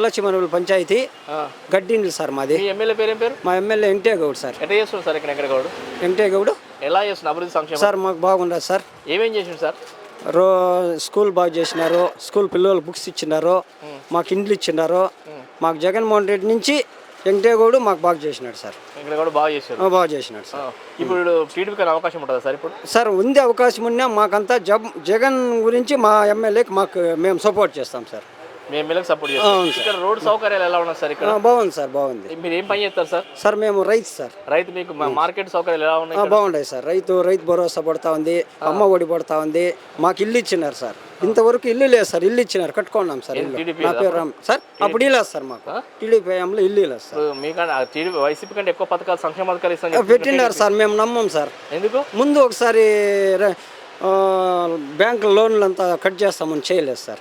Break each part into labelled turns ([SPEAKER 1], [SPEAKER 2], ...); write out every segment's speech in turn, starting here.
[SPEAKER 1] గొల్లచిమనుల పంచాయతీ
[SPEAKER 2] ఆ.
[SPEAKER 1] గడ్డిండ్లు సార్ మాది.
[SPEAKER 2] మీ ఎమ్మెల్యే పేరేం పేరు?
[SPEAKER 1] మా ఎమ్మెల్యే వెంకటే గౌడ్ సార్.
[SPEAKER 2] ఎట్లా చేస్తున్నారు సార్ ఇక్కడ వెంకట గౌడ్
[SPEAKER 1] వెంకటే గౌడ్.
[SPEAKER 2] ఎలా చేస్తున్నారు అభివృద్ధి సంక్షేమం?
[SPEAKER 1] సార్ మాకు బాగుండదు సార్.
[SPEAKER 2] ఏమేం చేసిండు సార్?
[SPEAKER 1] రో స్కూల్ బాగు చేసినారు స్కూల్ పిల్లలకు బుక్స్ ఇచ్చినారు మాకు ఇండ్లు ఇచ్చినారు. మాకు జగన్మోహన్ రెడ్డి నుంచి వెంకటే గౌడ్ మాకు బాగు చేసినాడు సార్.
[SPEAKER 2] ఇక్కడ కూడా బాగా చేశారు
[SPEAKER 1] ఆ, బాగు చేసినాడు సార్.
[SPEAKER 2] ఇప్పుడు టీడీపీకి అవకాశం ఉంటుందా సార్ ఇప్పుడు?
[SPEAKER 1] సార్ ఉంది అవకాశం ఉన్నా మాకంతా జబ్ జగన్ గురించి మా ఎమ్మెల్యేకి మాకు మేము సపోర్ట్ చేస్తాం సార్.
[SPEAKER 2] మీ ఎమ్మెల్యేకి సపోర్ట్ చేస్తారు. ఇక్కడ రోడ్ సౌకర్యాలు ఎలా ఉన్నాయి సార్ ఇక్కడ?
[SPEAKER 1] బాగుంది సార్ బాగుంది.
[SPEAKER 2] మీరు ఏం పని చేస్తారు సార్?
[SPEAKER 1] సార్ మేము రైతు సార్.
[SPEAKER 2] రైతు మీకు మార్కెట్ సౌకర్యాలు ఎలా ఉన్నాయి
[SPEAKER 1] బాగుంటాయి సార్. రైతు రైతు భరోసా పడతా ఉంది అమ్మ ఒడి పడతా ఉంది మాకు ఇల్లు ఇచ్చినారు సార్. ఇంతవరకు ఇల్లు లేదు సార్ ఇల్లు ఇచ్చినారు కట్టుకున్నాం సార్ ఇల్లు. నా పేరు రామ్. సార్ అప్పుడు ఇల్లేదు సార్ మాకు. టీడీపీ హయాంలో ఇల్లు లేదు సార్.
[SPEAKER 2] టీడీపీ వైసీపీ కంటే ఎక్కువ పథకాలు సంక్షేమ పథకాలు ఇస్తాను
[SPEAKER 1] ఆ, పెట్టినారు సార్ మేము నమ్మం సార్.
[SPEAKER 2] ఎందుకు?
[SPEAKER 1] ముందు ఒకసారి బ్యాంక్ లోన్లు అంతా కట్ చేస్తామని చేయలేదు సార్.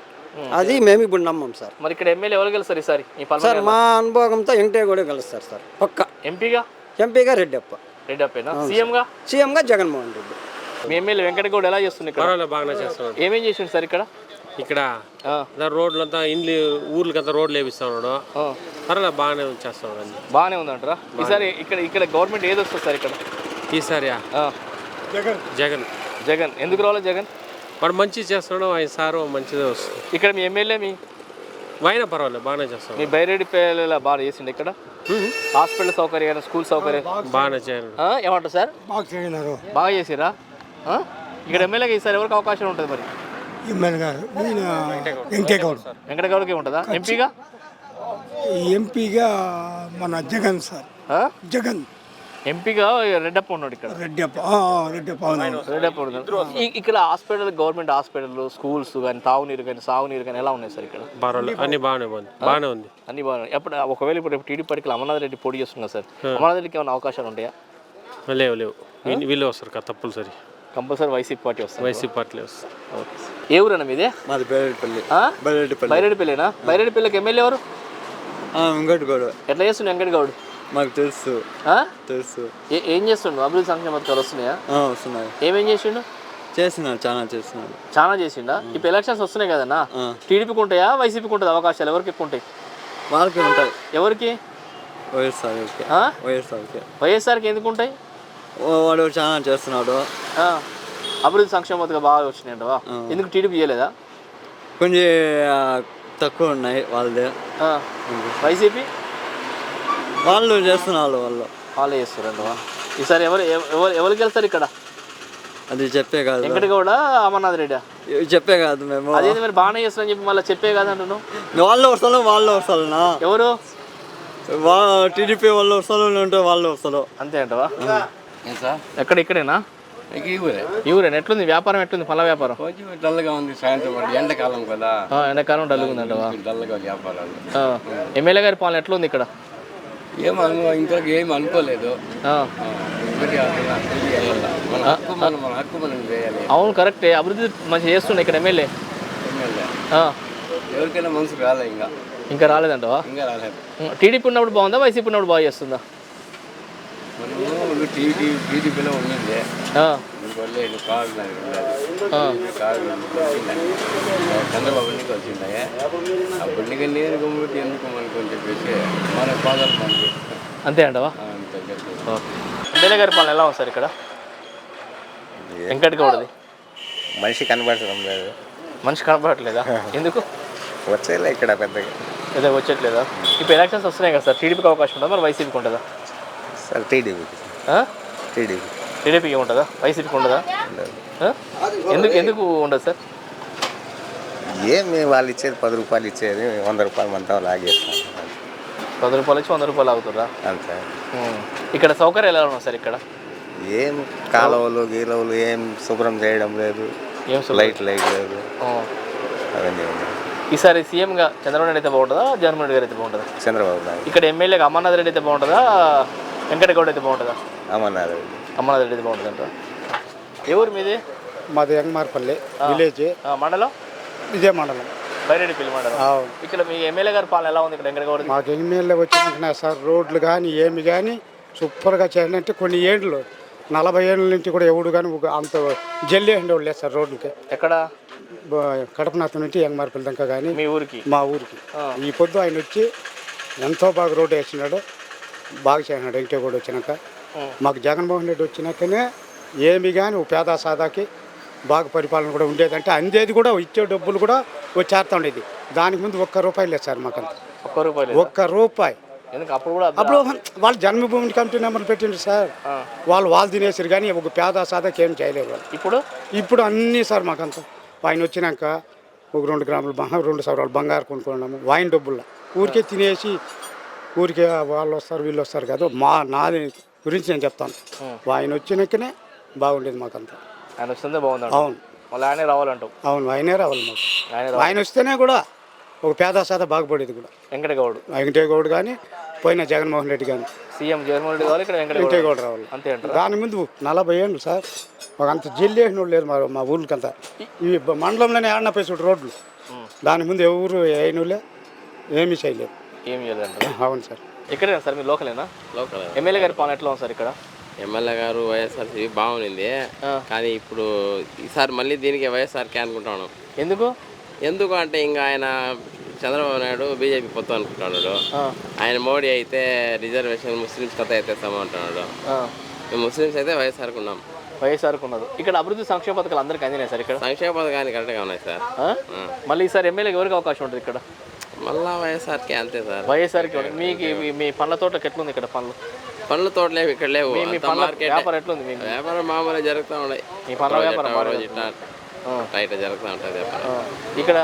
[SPEAKER 1] అది మేము ఇప్పుడు నమ్మం సార్.
[SPEAKER 2] మరి ఇక్కడ ఎమ్మెల్యే ఎవరు గెలుస్తారు ఈసారి? ఈ
[SPEAKER 1] సార్
[SPEAKER 2] పల్మనేరు
[SPEAKER 1] మా అనుభవంతో వెంకటే కూడా కలుస్తారు సార్ పక్క.
[SPEAKER 2] ఎంపీగా?
[SPEAKER 1] ఎంపీగా రెడ్డప్ప.
[SPEAKER 2] రెడ్డి అప్పేనా సీఎంగా?
[SPEAKER 1] సీఎంగా జగన్మోహన్ రెడ్డి.
[SPEAKER 2] మీ ఎమ్మెల్యే వెంకటగౌడ్ ఎలా చేస్తుంది ఇక్కడ?
[SPEAKER 3] పర్వాలేదు బాగానే చేస్తున్నాడు.
[SPEAKER 2] ఏమేం చేసిండు సార్ ఇక్కడ?
[SPEAKER 3] ఇక్కడ
[SPEAKER 2] ఆ,
[SPEAKER 3] అదే రోడ్లంతా ఇండ్లు ఊర్లకంతా రోడ్లు వేపిస్తున్నాడు.
[SPEAKER 2] ఆ.
[SPEAKER 3] పర్వాలేదు బాగానే చేస్తున్నాడు అన్ని.
[SPEAKER 2] బాగానే ఉందంటారా? ఈసారి ఇక్కడ ఇక్కడ గవర్నమెంట్ ఏది వస్తుంది సార్ ఇక్కడ?
[SPEAKER 3] ఈసారి
[SPEAKER 2] ఆ,
[SPEAKER 3] జగన్.
[SPEAKER 2] జగన్. ఎందుకు రావాలి జగన్?
[SPEAKER 3] వాడు మంచి చేస్తున్నాడు ఆయన సారు మంచిదే వస్తుంది.
[SPEAKER 2] ఇక్కడ మీ ఎమ్మెల్యే మీ?
[SPEAKER 3] ఆయన పర్వాలేదు బాగానే చేస్తున్నాడు.
[SPEAKER 2] మీ బైరెడ్డి పేర్ల బాగా చేసిండు ఇక్కడ? హాస్పిటల్ సౌకర్యం స్కూల్ సౌకర్యం?
[SPEAKER 3] బాగానే చేయను
[SPEAKER 2] ఆ, ఏమంటారు సార్?
[SPEAKER 4] బాగా చేయన్నారు
[SPEAKER 2] బాగా చేసిరా? ఇక్కడ ఎమ్మెల్యేగా ఈసారి ఎవరికి అవకాశం ఉంటుంది మరి?
[SPEAKER 4] ఎమ్మెల్యే గారు ఈయన వెంకటేగౌడ్.
[SPEAKER 2] వెంకటగౌడకి ఉంటుందా? ఎంపీగా?
[SPEAKER 4] ఎంపీగా మన జగన్ సార్.
[SPEAKER 2] ఆ?
[SPEAKER 4] జగన్.
[SPEAKER 2] ఎంపీగా రెడ్డప్ప ఉన్నాడు ఇక్కడ.
[SPEAKER 4] రెడ్డప్ప రెడ్డప్ప
[SPEAKER 2] రెడ్డప్ప ఉన్నాడు. ఇక్కడ హాస్పిటల్ గవర్నమెంట్ హాస్పిటల్ స్కూల్స్ కానీ తాగునీరు కానీ సాగునీరు కానీ ఎలా ఉన్నాయి సార్ ఇక్కడ?
[SPEAKER 3] పర్వాలేదు అన్ని బాగానే ఉంది. బాగానే ఉంది.
[SPEAKER 2] అన్ని బాగున్నాయి ఎప్పుడు ఒకవేళ ఇప్పుడు రేపు టీడీపీ పార్టీకి అమర్నాథ్ రెడ్డి పోటీ చేస్తున్నారు సార్ అమర్నాథ్ రెడ్డికి ఏమైనా అవకాశాలు ఉంటాయా?
[SPEAKER 3] లేవు లేవు. వీళ్ళు- వస్తారు కదా తప్పనిసరి.
[SPEAKER 2] కంపల్సరీ వైసీపీ పార్టీ వస్తుంది
[SPEAKER 3] వైసీపీ పార్టీలే వస్తారు.
[SPEAKER 2] ఓకే ఏ ఊరన్నా మీదే?
[SPEAKER 5] మాది బేరెడ్పల్లి
[SPEAKER 2] ఆ?
[SPEAKER 5] బేరెడ్పల్లి
[SPEAKER 2] బైరెడ్డిపల్లినా? బైరెడ్డిపల్లికి ఎమ్మెల్యే ఎవరు?
[SPEAKER 5] ఇంకోటి కూడా
[SPEAKER 2] ఎట్లా చేస్తుండే వెంకట గౌడ్
[SPEAKER 5] మాకు తెలుసు? తెలుసు.
[SPEAKER 2] ఏ- చేస్తుండు? అభివృద్ధి సంక్షేమ పథకాలు వస్తున్నాయా?
[SPEAKER 5] వస్తున్నాయి.
[SPEAKER 2] ఏమేం చేసిండు?
[SPEAKER 5] చేసినాడు చాలా చేసినాడు
[SPEAKER 2] చాలా చేసిండా? ఇప్పుడు ఎలక్షన్స్ వస్తున్నాయి కదన్నా. టీడీపీకి ఉంటాయా? వైసీపీకి ఉంటుంది అవకాశాలు? ఎవరికి ఎక్కువ ఉంటాయి?
[SPEAKER 5] వాళ్ళకి ఉంటాయి.
[SPEAKER 2] ఎవరికి?
[SPEAKER 5] వైఎస్ఆర్? వైఎస్ఆర్కి
[SPEAKER 2] వైఎస్ఆర్కి ఎందుకు ఉంటాయి?
[SPEAKER 5] వాడు చాలా చేస్తున్నాడు.
[SPEAKER 2] అభివృద్ధి సంక్షేమ పథకాలు బాగా వచ్చినాయంటవా ఎందుకు టీడీపీ చేయలేదా
[SPEAKER 5] కొంచెం తక్కువ ఉన్నాయి వాళ్ళది.
[SPEAKER 2] వైసీపీ?
[SPEAKER 5] వాళ్ళు చేస్తున్నారు వాళ్ళు.
[SPEAKER 2] వాళ్ళే చేస్తారంటవా ఈసారి ఎవరు ఎవ- ఎవరు ఎవరికి వెళ్తారు ఇక్కడ?
[SPEAKER 5] అది చెప్పే కాదు.
[SPEAKER 2] వెంకటగౌడ అమర్నాథ్ రెడ్డి?
[SPEAKER 5] చెప్పే కాదు మేము.
[SPEAKER 2] అదేంటి మరి బాగానే చేస్తారని చెప్పి మళ్ళీ చెప్పే కదా అంటున్నావు?
[SPEAKER 5] వాళ్ళు వస్తారు వాళ్ళు వస్తారునా
[SPEAKER 2] ఎవరు?
[SPEAKER 5] వా టీడీపీ వాళ్ళు వస్తారు ఉంటే వాళ్ళు వస్తారు.
[SPEAKER 2] అంతే అంటవా? ఎక్కడ ఇక్కడేనా?
[SPEAKER 6] ఈ ఊరే?
[SPEAKER 2] ఈ ఊరేనా? ఎట్లుంది? వ్యాపారం ఎట్లుంది? పళ్ళ వ్యాపారం?
[SPEAKER 6] కొంచెం డల్గా ఉంది సాయంత్రం ఎండాకాలం కదా.
[SPEAKER 2] ఆ, ఎండాకాలం డల్లుగా ఉందంటవా?
[SPEAKER 6] డల్గా వ్యాపారాలు.
[SPEAKER 2] ఆ. ఎమ్మెల్యే గారి పాలన ఎట్లుంది ఇక్కడ?
[SPEAKER 6] ఏం అనుకో ఇంతవరకు ఏం అనుకోలేదు. మన హక్కు మనం మన హక్కు మనం చేయాలి
[SPEAKER 2] అవును కరెక్టే. అభివృద్ధి మంచిగా చేస్తుండే ఇక్కడ ఎమ్మెల్యే.
[SPEAKER 6] ఎమ్మెల్యే. ఎవరికైనా మనసు రాలే ఇంకా.
[SPEAKER 2] ఇంకా రాలేదంటవా?
[SPEAKER 6] ఇంకా రాలేదు.
[SPEAKER 2] టీడీపీ ఉన్నప్పుడు బాగుందా? వైసీపీ ఉన్నప్పుడు బాగా చేస్తుందా?
[SPEAKER 6] మనము టీడీపీలో ఉండింది. ఇంకొల్లి కారు నాకు వచ్చిందని చంద్రబాబు ఎన్నిక వచ్చిందాయే అప్పుడు నీకు నేను గమ్ముటి ఎందుకు మనకు అని చెప్పేసి మన ఫాదర్ మనకి.
[SPEAKER 2] అంతే అంటవా? ఎమ్మెల్యే గారి పాలన ఎలా ఉంది సార్ ఇక్కడ? వెంకట గౌడది
[SPEAKER 7] మనిషి కనబడటం లేదు.
[SPEAKER 2] మనిషి కనపడట్లేదా ఎందుకు?
[SPEAKER 7] వచ్చేలే ఇక్కడ పెద్దగా.
[SPEAKER 2] ఏదో వచ్చట్లేదా ఇప్పుడు ఎలక్షన్స్ వస్తున్నాయి కదా సార్. టీడీపీకి అవకాశం ఉంటుందా? మరి వైసీపీకి ఉంటుందా?
[SPEAKER 7] సార్ టీడీపీకి.
[SPEAKER 2] ఆ?
[SPEAKER 7] టీడీపీ
[SPEAKER 2] టీడీపీకి ఉంటుందా? వైసీపీకి ఉంటుందా ఆ? ఎందుకు ఎందుకు ఉండదు సార్?
[SPEAKER 7] ఏమి వాళ్ళు ఇచ్చేది పది రూపాయలు ఇచ్చేది వంద రూపాయలు మనతో లాగేస్తాం.
[SPEAKER 2] పది రూపాయలు వచ్చి వంద రూపాయలు అవుతుందా
[SPEAKER 7] అంతే.
[SPEAKER 2] ఇక్కడ సౌకర్యాలు ఎలా ఉన్నాయి సార్ ఇక్కడ?
[SPEAKER 7] ఏం కాలువలు గీలవలు ఏం శుభ్రం చేయడం లేదు.
[SPEAKER 2] ఏం?
[SPEAKER 7] లైట్ లైట్ లేదు. అవన్నీ ఉన్నాయి.
[SPEAKER 2] ఈసారి సీఎంగా చంద్రబాబు నాయుడు అయితే బాగుంటుందా? జగన్మోహన్ రెడ్డి గారు అయితే బాగుంటుందా?
[SPEAKER 7] చంద్రబాబు నాయుడు.
[SPEAKER 2] ఇక్కడ ఎమ్మెల్యేగా అమర్నాథ్ రెడ్డి అయితే బాగుంటుందా? వెంకటగౌడ అయితే బాగుంటుందా?
[SPEAKER 7] అమర్నాథ్
[SPEAKER 2] అమర్నాథ్ రెడ్డి అయితే బాగుంటుందంట. ఏ ఊరు మీది?
[SPEAKER 4] మాది యంగమార్పల్లి విలేజ్.
[SPEAKER 2] ఆ, మండలం?
[SPEAKER 4] ఇదే మండలం.
[SPEAKER 2] బైరెడ్డిపల్లి మండలం.
[SPEAKER 4] అవును.
[SPEAKER 2] ఇక్కడ మీ ఎమ్మెల్యే గారి పాలన ఎలా ఉంది? ఇక్కడ వెంకటగౌడ
[SPEAKER 4] మాకు ఎమ్మెల్యే వచ్చినాక సార్ రోడ్లు కానీ ఏమి కానీ సూపర్గా చేయండి అంటే కొన్ని ఏళ్ళు నలభై ఏళ్ళ నుంచి కూడా ఎవడు కానీ ఒక అంత జల్లి ఉండేవాళ్ళు లేదు సార్ రోడ్లకి
[SPEAKER 2] ఎక్కడ?
[SPEAKER 4] బ- కడపనాథం నుంచి ఎంగమార్పల్లి దాకా కానీ
[SPEAKER 2] మీ ఊరికి?
[SPEAKER 4] మా ఊరికి. ఈ పొద్దు ఆయన వచ్చి ఎంతో బాగా రోడ్డు వేసినాడు బాగా చేసినాడు వెంకటగౌడ వచ్చినాక. మాకు జగన్మోహన్ రెడ్డి వచ్చినాకనే ఏమి కానీ పేద సాదాకి బాగా పరిపాలన కూడా ఉండేదంటే అందేది కూడా ఇచ్చే డబ్బులు కూడా వచ్చేస్తా ఉండేది. దానికి ముందు ఒక్క రూపాయి లేదు సార్ మాకంత.
[SPEAKER 2] ఒక్క రూపాయి
[SPEAKER 4] ఒక్క రూపాయి.
[SPEAKER 2] అప్పుడు కూడా అద్దె-
[SPEAKER 4] అప్పుడు వాళ్ళు జన్మభూమి కమిటీ నెంబర్ పెట్టిండ్రు సార్. వాళ్ళు వాళ్ళు తినేసారు కానీ ఒక పేద సాదాకి ఏం చేయలేదు వాళ్ళు.
[SPEAKER 2] ఇప్పుడు?
[SPEAKER 4] ఇప్పుడు అన్నీ సార్ మాకంతా. ఆయన వచ్చినాక ఒక రెండు గ్రాములు బంగారు రెండు సవరాలు బంగారు కొనుక్కున్నాము వాయిన్ డబ్బుల్లో. ఊరికే తినేసి ఊరికే వాళ్ళు వస్తారు వీళ్ళు వస్తారు కదా మా నాది గురించి నేను చెప్తాను. ఆయన వచ్చినాకనే బాగుండేది మాకంతా.
[SPEAKER 2] ఆయన వస్తుందే బాగుందంట.
[SPEAKER 4] అవును.
[SPEAKER 2] మళ్ళీ ఆయనే రావాలంటావు.
[SPEAKER 4] అవును ఆయనే రావాలి మాకు.
[SPEAKER 2] ఆయన
[SPEAKER 4] వస్తేనే కూడా ఒక పేద సాద బాగుపడేది కూడా.
[SPEAKER 2] వెంకటగౌడ్.
[SPEAKER 4] వెంకటేగౌడ్ కానీ పోయిన జగన్మోహన్ రెడ్డి కానీ.
[SPEAKER 2] సీఎం జగన్మోహన్ రెడ్డి కావాలి ఇక్కడ వెంకటగౌడ్
[SPEAKER 4] రావాలి.
[SPEAKER 2] అంతే
[SPEAKER 4] దాని ముందు నలభై ఏళ్ళు సార్. మాకు అంత జిల్లు వేసిన లేరు మా మా ఊరికంతా ఈ మండలంలోనే ఆడిన పేసుడు రోడ్లు. దాని ముందు ఎవరు వేయనులే ఏమీ చేయలేదు.
[SPEAKER 2] ఏం చేయాలంటారా
[SPEAKER 4] అవును సార్.
[SPEAKER 2] ఇక్కడేనా సార్? మీరు లోకలేనా?
[SPEAKER 8] లోకల్.
[SPEAKER 2] ఎమ్మెల్యే గారి పాలన ఎట్లా ఉంది సార్ ఇక్కడ?
[SPEAKER 8] ఎమ్మెల్యే గారు వైఎస్ఆర్సీపీ బాగుంది కానీ ఇప్పుడు ఈసారి మళ్ళీ దీనికి వైఎస్ఆర్కే అనుకుంటాను
[SPEAKER 2] ఎందుకు?
[SPEAKER 8] ఎందుకు అంటే ఇంకా ఆయన చంద్రబాబు నాయుడు బీజేపీ పొత్తు అనుకుంటున్నాడు. ఆయన మోడీ అయితే రిజర్వేషన్ ముస్లిమ్స్ కథ అయితే అంటున్నాడు. మేము ముస్లిమ్స్ అయితే వైఎస్ఆర్కి ఉన్నాం.
[SPEAKER 2] వైఎస్ఆర్కి ఉన్నది. ఇక్కడ అభివృద్ధి సంక్షేమ పథకాలు అందరికీ అందినాయి సార్ ఇక్కడ?
[SPEAKER 8] సంక్షేమ పథకాన్ని కరెక్ట్గా ఉన్నాయి సార్?
[SPEAKER 2] మళ్ళీ ఈసారి ఎమ్మెల్యేకి ఎవరికి అవకాశం ఉంటుంది ఇక్కడ?
[SPEAKER 8] మళ్ళా వైఎస్ఆర్కే అంతే సార్
[SPEAKER 2] వైఎస్ఆర్కి. మీకు మీ- పండ్ల తోటకి ఎట్లుంది ఇక్కడ పనులు
[SPEAKER 8] పండ్ల తోటలేవు ఇక్కడ లేవు.
[SPEAKER 2] మీ పండ్ల వ్యాపారం ఎట్లుంది మీకు
[SPEAKER 8] వ్యాపారం మామూలుగా జరుగుతూ ఉన్నాయి.
[SPEAKER 2] మీ పండ్ల వ్యాపారం
[SPEAKER 8] రోజు ఇట్లా రైట్ జరుగుతూ ఉంటుంది
[SPEAKER 2] ఇక్కడ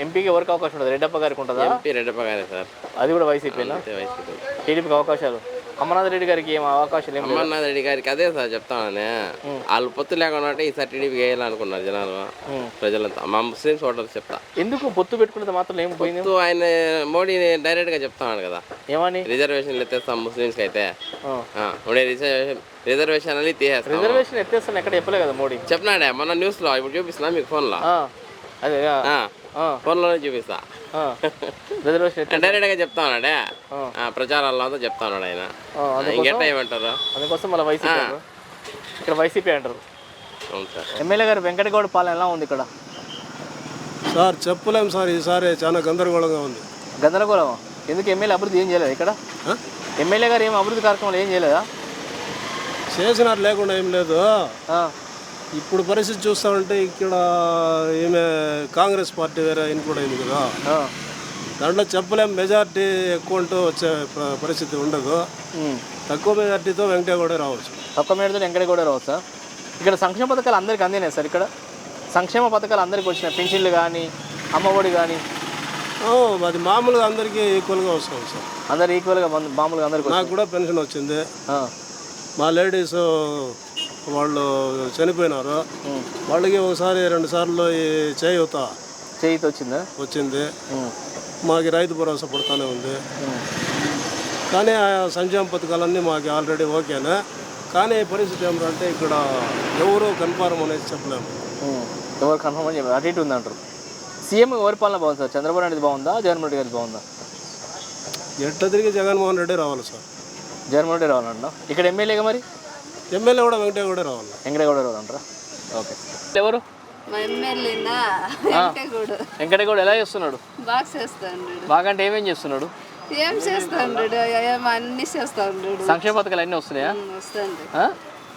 [SPEAKER 2] ఎంపీకి ఎవరికి అవకాశం ఉంటుంది? రెడ్డప్ప గారికి ఉంటుందా?
[SPEAKER 8] ఎంపీ రెడ్డప్ప గారే సార్.
[SPEAKER 2] అది కూడా వైసీపీనా?
[SPEAKER 8] అంతే వైసీపీ.
[SPEAKER 2] టీడీపీకి అవకాశాలు? అమర్నాథ్ రెడ్డి గారికి ఏం అవకాశాలు ఏం
[SPEAKER 8] అమర్నాథ్ రెడ్డి గారికి అదే సార్ చెప్తామని. వాళ్ళు పొత్తు లేకుండా ఈసారి టీడీపీ వేయాలనుకున్నారు జనాలు. ప్రజలంతా. మా ముస్లిమ్స్ ఓటర్స్ చెప్తా.
[SPEAKER 2] ఎందుకు పొత్తు పెట్టుకున్నది మాత్రం ఏం పోయింది?
[SPEAKER 8] ఆయన మోడీని డైరెక్ట్గా చెప్తాను కదా.
[SPEAKER 2] ఏమని?
[SPEAKER 8] రిజర్వేషన్లు ఎత్తేస్తాం ముస్లిమ్స్ అయితే. ఉండే రిజర్వేషన్ రిజర్వేషన్ అని తీసేస్తాం
[SPEAKER 2] రిజర్వేషన్ ఎత్తేస్తాను ఎక్కడ చెప్పలే కదా మోడీ.
[SPEAKER 8] చెప్పినాడే మొన్న న్యూస్లో ఇప్పుడు చూపిస్తున్నా మీకు
[SPEAKER 2] ఫోన్లో అదే
[SPEAKER 8] ఫోన్లోనే చూపిస్తా.
[SPEAKER 2] రిజర్వేషన్ ఎత్తే
[SPEAKER 8] డైరెక్ట్గా చెప్తా ఉన్నాడే? ఆ, ప్రచారాల్లో అంతా చెప్తా ఉన్నాడు ఆయన. ఇంకెట్టా ఏమంటారు?
[SPEAKER 2] అందుకోసం మళ్ళీ వైసీపీ ఇక్కడ వైసీపీ అంటారు. ఎమ్మెల్యే గారు వెంకటగౌడ పాలన ఎలా ఉంది ఇక్కడ?
[SPEAKER 9] సార్ చెప్పలేం సార్ ఈసారి చాలా గందరగోళంగా ఉంది.
[SPEAKER 2] గందరగోళం ఎందుకు ఎమ్మెల్యే అభివృద్ధి ఏం చేయలేదు ఇక్కడ? ఎమ్మెల్యే గారు ఏం అభివృద్ధి కార్యక్రమాలు ఏం చేయలేదా?
[SPEAKER 9] చేసినారు లేకుండా ఏం లేదు.
[SPEAKER 2] ఆ,
[SPEAKER 9] ఇప్పుడు పరిస్థితి చూస్తామంటే ఇక్కడ ఈమె కాంగ్రెస్ పార్టీ వేరే కూడా అయింది కదా. దాంట్లో చెప్పలేం మెజార్టీ ఎక్కువ ఉంటూ వచ్చే పరిస్థితి ఉండదు. తక్కువ మెజార్టీతో వెంకటగౌడ రావచ్చు.
[SPEAKER 2] తక్కువ మేడతో వెంకటగౌడ రావు సార్ ఇక్కడ సంక్షేమ పథకాలు అందరికి అందినాయి సార్ ఇక్కడ? సంక్షేమ పథకాలు అందరికి వచ్చినాయి. పింఛన్లు కానీ అమ్మఒడి కానీ
[SPEAKER 9] అది మామూలుగా అందరికీ ఈక్వల్గా వస్తుంది సార్.
[SPEAKER 2] అందరు ఈక్వల్గా మామూలుగా అందరికి
[SPEAKER 9] నాకు కూడా పెన్షన్ వచ్చింది. మా లేడీస్ వాళ్ళు చనిపోయినారు. వాళ్ళకి ఒకసారి రెండు సార్లు ఈ చేయూత
[SPEAKER 2] చేయిత వచ్చిందా?
[SPEAKER 9] వచ్చింది. మాకు రైతు భరోసా పడుతూనే ఉంది. కానీ ఆ సంక్షేమ పథకాలన్నీ మాకు ఆల్రెడీ ఓకేనే. కానీ పరిస్థితి ఏమిటంటే ఇక్కడ ఎవరు కన్ఫార్మ్ అనేది చెప్పలేము.
[SPEAKER 2] ఎవరు కన్ఫర్మ్ అని చెప్పారు అటు ఇటు ఉందంటారు. సీఎం ఎవరి పాలన బాగుంది సార్? చంద్రబాబు నాయుడు బాగుందా? జగన్మోహన్ రెడ్డి గారి బాగుందా?
[SPEAKER 9] ఎట్ట తిరిగి జగన్మోహన్ రెడ్డి రావాలి సార్?
[SPEAKER 2] జగన్మోహన్ రెడ్డి రావాలంట ఇక్కడ ఎమ్మెల్యేగా మరి?
[SPEAKER 9] ఎమ్మెల్యే కూడా వెంకటగౌడ రావాలి
[SPEAKER 2] వెంకటగౌడ రావాలంటారా ఓకే. ఎవరు?
[SPEAKER 10] మా ఎమ్మెల్యేనా వెంకటగూడు.
[SPEAKER 2] వెంకటగౌడ ఎలా చేస్తున్నాడు?
[SPEAKER 10] బాగా చేస్తాడు.
[SPEAKER 2] బాగా అంటే ఏమేం చేస్తున్నాడు?
[SPEAKER 10] ఏం చేస్తాడు? ఏం అన్ని చేస్తాడు.
[SPEAKER 2] సంక్షేమ పథకాలు అన్నీ వస్తున్నాయా?
[SPEAKER 10] వస్తాడు.
[SPEAKER 2] ఆ?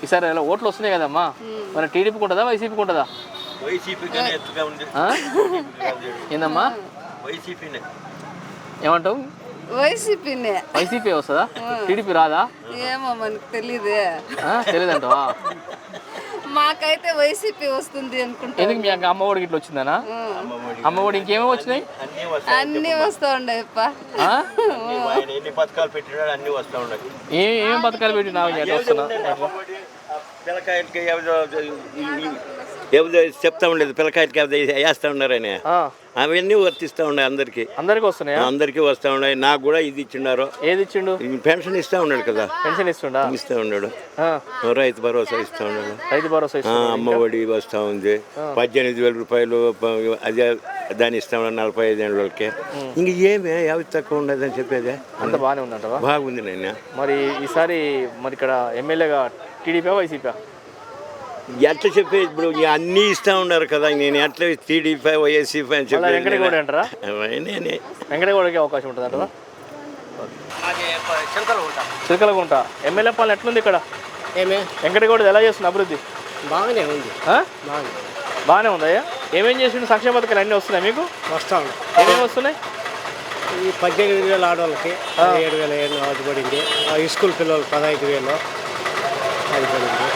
[SPEAKER 2] ఈసారి ఎలా ఓట్లు వస్తున్నాయి కదమ్మా. మరి టీడీపీకి ఉంటుందా వైసీపీకి ఉంటుందా? ఏందమ్మా? ఏమంటావు?
[SPEAKER 10] వైసీపీనే
[SPEAKER 2] వైసీపీ వస్తుందా? టీడీపీ రాదా?
[SPEAKER 10] ఏమో మనకు తెలీదే.
[SPEAKER 2] ఆ? తెలియదంటావా
[SPEAKER 10] మాకైతే వైసీపీ వస్తుంది అనుకుంటా
[SPEAKER 2] ఎందుకు మీ అక్క అమ్మఒడికి ఇట్లా వచ్చిందనా? అమ్మఒడి ఇంకేమేమి వచ్చినాయి?
[SPEAKER 10] అన్ని వస్తా ఉండేప్ప
[SPEAKER 2] ఆ?
[SPEAKER 11] ఎన్ని పథకాలు పెట్టినాడు అన్ని వస్తూ ఉన్నాయి
[SPEAKER 2] ఏ పథకాలు పెట్టి నాకు ఎట్లా వస్తున్నా?
[SPEAKER 11] ఏదో చెప్తా ఉండేది పిల్లకాయలకి వేస్తూ ఉన్నారని. అవన్నీ వర్తిస్తూ ఉన్నాయి అందరికి.
[SPEAKER 2] అందరికి వస్తున్నాయా?
[SPEAKER 11] అందరికీ వస్తూ ఉన్నాయి. నాకు కూడా ఇది ఇచ్చినారు
[SPEAKER 2] ఏది ఇచ్చిండు?
[SPEAKER 11] పెన్షన్ ఇస్తా ఉన్నాడు కదా.
[SPEAKER 2] పెన్షన్ ఇస్తుండా?
[SPEAKER 11] ఇస్తా ఉన్నాడు. రైతు భరోసా ఇస్తా ఉన్నాడు.
[SPEAKER 2] రైతు భరోసా
[SPEAKER 11] అమ్మ ఒడి వస్తూ ఉంది. పద్దెనిమిది వేల రూపాయలు అదే దాన్ని ఇస్తా ఉన్నాడు. నలభై ఐదు ఏళ్ళ వాళ్ళకి. ఇంక ఏమే యావి తక్కువ ఉండదని చెప్పేదే?
[SPEAKER 2] అంత బాగానే ఉందంటవా?
[SPEAKER 11] బాగుంది నాయన.
[SPEAKER 2] మరి ఈసారి మరి ఇక్కడ ఎమ్మెల్యేగా టీడీపీ వైసీపీ
[SPEAKER 11] ఎట్లా చెప్పేది ఇప్పుడు ఇక అన్నీ ఇస్తా ఉన్నారు కదా నేను ఎట్లా టీడీపీ వైఎస్సీ అని
[SPEAKER 2] మళ్ళీ వెంకటగౌడ
[SPEAKER 11] చెప్పేది
[SPEAKER 2] అంటారా?
[SPEAKER 11] నేనే.
[SPEAKER 2] వెంకటగౌడకి అవకాశం ఉంటుంది అంటారా? చిలకలగుంట. ఎమ్మెల్యే పాలన ఎట్లుంది ఇక్కడ?
[SPEAKER 12] ఏమే?
[SPEAKER 2] వెంకటగౌడ ఎలా చేస్తుంది అభివృద్ధి?
[SPEAKER 12] బాగానే ఉంది?
[SPEAKER 2] బాగానే ఉందయ్యా ఏమేం చేసిండు? సంక్షేమ పథకాలు అన్నీ వస్తున్నాయి మీకు?
[SPEAKER 12] వస్తాం
[SPEAKER 2] ఏమేమి వస్తున్నాయి?
[SPEAKER 12] ఈ పద్దెనిమిది వేల ఆడవాళ్ళకి ఏడు వేల ఏడు పడింది ఆ స్కూల్ పిల్లలు పదహైదు వేలు.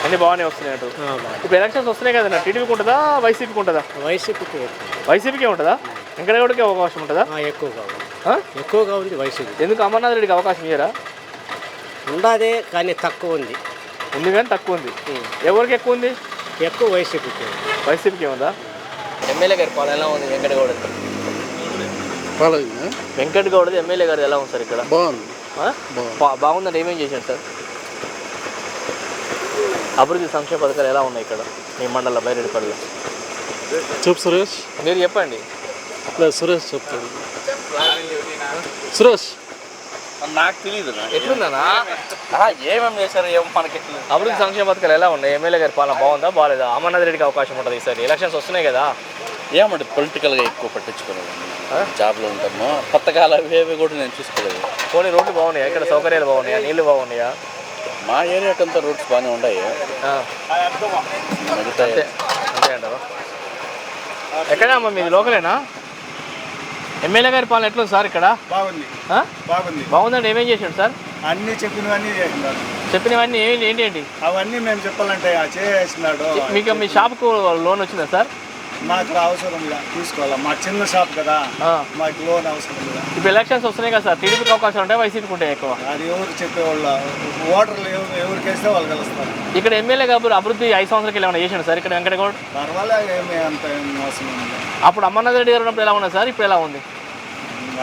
[SPEAKER 2] అన్నీ బాగానే వస్తున్నాయి అంటారు ఇప్పుడు ఎలక్షన్స్ వస్తున్నాయి కదా టీడీపీకి ఉంటుందా వైసీపీకి ఉంటుందా?
[SPEAKER 12] వైసీపీకి
[SPEAKER 2] వైసీపీకే ఉంటుందా? వెంకటగౌడకి అవకాశం ఉంటుందా?
[SPEAKER 12] ఎక్కువగా ఉంది
[SPEAKER 2] ఆ?
[SPEAKER 12] ఎక్కువగా ఉంది వైసీపీ.
[SPEAKER 2] ఎందుకు అమర్నాథ్ రెడ్డికి అవకాశం ఇయ్యరా?
[SPEAKER 12] ఉండదే కానీ తక్కువ ఉంది.
[SPEAKER 2] ఉంది కానీ తక్కువ ఉంది. ఎవరికి ఎక్కువ ఉంది?
[SPEAKER 12] ఎక్కువ వైసీపీకి
[SPEAKER 2] వైసీపీకి ఉందా? ఎమ్మెల్యే గారి పాలన ఎలా ఉంది వెంకటగౌడ వెంకట్ గౌడది ఎమ్మెల్యే గారు ఎలా ఉంది సార్ ఇక్కడ?
[SPEAKER 3] బాగుంది.
[SPEAKER 2] ఆ? బా- బాగుందంటే ఏమేం చేశాడు సార్? అభివృద్ధి సంక్షేమ పథకాలు ఎలా ఉన్నాయి ఇక్కడ? మీ మండల బైరెడ్డిపల్లిలో
[SPEAKER 3] చెప్పు సురేష్.
[SPEAKER 2] మీరు చెప్పండి.
[SPEAKER 3] లేదు సురేష్ చెప్తాడు. సురేష్.
[SPEAKER 13] నాకు తెలియదు
[SPEAKER 2] ఎట్లుందన్నా
[SPEAKER 13] ఏమేమి చేశారు ఏమో మనకి
[SPEAKER 2] అభివృద్ధి సంక్షేమ పథకాలు ఎలా ఉన్నాయి? ఎమ్మెల్యే గారి పాలన బాగుందా బాగాలేదా? అమర్నాథ్ రెడ్డికి అవకాశం ఉంటుంది ఈసారి. ఎలక్షన్స్ వస్తున్నాయి కదా.
[SPEAKER 13] ఏమంటే పొలిటికల్గా ఎక్కువ పట్టించుకోలేదు జాబ్లో ఉంటాము పథకాలు అవి ఇవి కూడా నేను చూసుకోలేదు.
[SPEAKER 2] పోనీ రోడ్లు బాగున్నాయా? ఇక్కడ సౌకర్యాలు బాగున్నాయా? నీళ్ళు బాగున్నాయా?
[SPEAKER 13] మా ఏరియాకంతా రూట్స్ బాగానే ఉన్నాయి
[SPEAKER 2] ఆ,
[SPEAKER 13] మిగతా
[SPEAKER 2] అంతే. అంతే అంటావా? ఎక్కడా అమ్మా మీది? లోకలేనా? ఎమ్మెల్యే గారి పాలన ఎట్లుంది సార్ ఇక్కడ?
[SPEAKER 14] బాగుంది.
[SPEAKER 2] ఆ?
[SPEAKER 14] బాగుంది.
[SPEAKER 2] బాగుందంటే ఏమేం చేసాడు సార్?
[SPEAKER 14] అన్నీ చెప్పినవన్నీ చేసినాడు
[SPEAKER 2] చెప్పినవన్నీ ఏంటి ఏంటి ఏంటి?
[SPEAKER 14] అవన్నీ మేము చెప్పాలంటే చేసినాడు
[SPEAKER 2] మీకు మీ షాప్కు లోన్ వచ్చిందా సార్?
[SPEAKER 14] మాకు అవసరం ఇలా తీసుకోవాలా? మా చిన్న షాప్ కదా
[SPEAKER 2] ఆ.
[SPEAKER 14] మాకు లోన్ అవసరం లేదా
[SPEAKER 2] ఇప్పుడు ఎలక్షన్స్ వస్తున్నాయి కదా సార్ టీడీపీకి అవకాశం ఉంటాయి? వైసీపీకి ఉంటాయి ఎక్కువ?
[SPEAKER 14] అది ఎవరు చెప్పేవాళ్ళ? ఓటర్లు ఎవరు ఎవరికి వేస్తే వాళ్ళు కలుస్తారు
[SPEAKER 2] ఇక్కడ ఎమ్మెల్యే గారు అభివృద్ధి ఐదు సంవత్సరాలకి ఏమైనా చేసాడు సార్ ఇక్కడ వెంకటగౌడ్?
[SPEAKER 14] పర్వాలేదు ఏమి అంత ఏం మోసం ఏం లేదు.
[SPEAKER 2] అప్పుడు అమర్నాథ్ రెడ్డి గారు ఉన్నప్పుడు ఎలా ఉన్నది సార్? ఇప్పుడు ఎలా ఉంది?